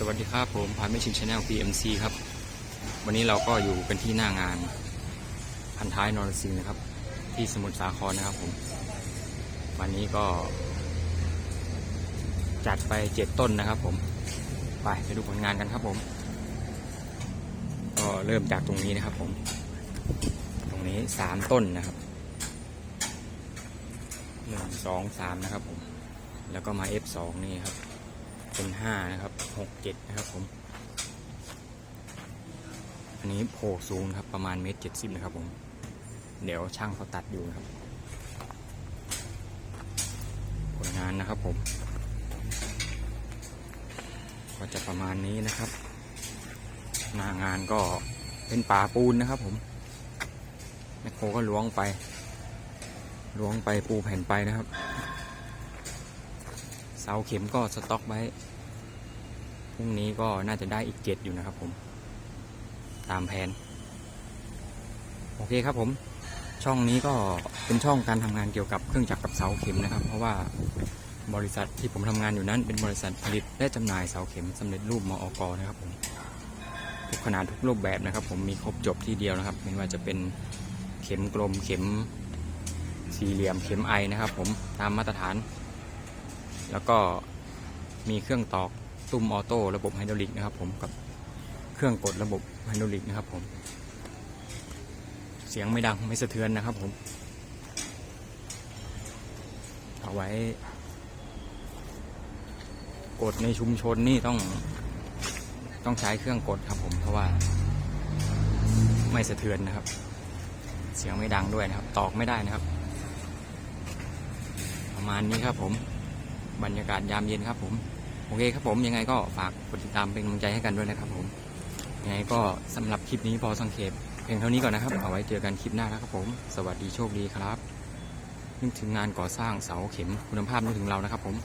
สวัสดีครับผมพาไม่ชินชาแนล PMC ครับ วันนี้เราก็อยู่กันที่หน้างาน พันท้ายนรสิงห์นะครับ ที่สมุทรสาครนะครับผม วันนี้ก็ จัดไปเจ็ดต้นนะครับผม ไปไปดูผลงานกันครับผม ก็เริ่มจากตรงนี้นะครับผม ตรงนี้สามต้นนะครับหนึ่งสองสามนะครับผม แล้วก็มา F2 นี่ครับ เป็นห้านะครับหกเจ็ดนะครับผม อันนี้โผล่สูงครับประมาณเมตรเจ็ดสิบนะครับผม เดี๋ยวช่างเขาตัดอยู่นะครับ ผลงานนะครับผม ก็จะประมาณนี้นะครับ หน้างานก็เป็นป่าปูนนะครับผมแมคโครก็ล้วงไปล้วงไปปูแผ่นไปนะครับ เสาเข็มก็สต็อกไว้พรุ่งนี้ก็น่าจะได้อีกเจ็ดอยู่นะครับผม ตามแผน โอเคครับผม ช่องนี้ก็เป็นช่องการทำงานเกี่ยวกับเครื่องจักรกับเสาเข็มนะครับ เพราะว่าบริษัทที่ผมทำงานอยู่นั้น เป็นบริษัทผลิตและจำหน่ายเสาเข็มสำเร็จรูปมอกนะครับผมทุกขนาดทุกรูปแบบนะครับ ผมมีครบจบที่เดียวนะครับไม่ว่าจะเป็นเข็มกลมเข็มสี่เหลี่ยมเข็มไอนะครับ ผมตามมาตรฐาน แล้วก็มีเครื่องตอกตุ้มออโต้ระบบไฮดรอลิกนะครับ ผมกับเครื่องกดระบบไฮดรอลิกนะครับ ผม เสียงไม่ดังไม่สะเทือนนะครับ ผม เอาไว้ กดในชุมชนนี่ต้องต้องใช้เครื่องกดครับ ผมเพราะว่า ไม่สะเทือนนะครับ เสียงไม่ดังด้วยนะครับ ตอกไม่ได้นะครับ ประมาณนี้ครับผม บรรยากาศยามเย็นครับผม โอเคครับผมยังไงก็ฝากกดติดตามเป็นกำลังใจให้กันด้วยนะครับผมยังไงก็สำหรับคลิปนี้พอสังเกตเพียงเท่านี้ก่อนนะครับ เอาไว้เจอกันคลิปหน้านะครับผม สวัสดีโชคดีครับนึกถึงงานก่อสร้างเสาเข็มคุณภาพนึกถึงเรานะครับผม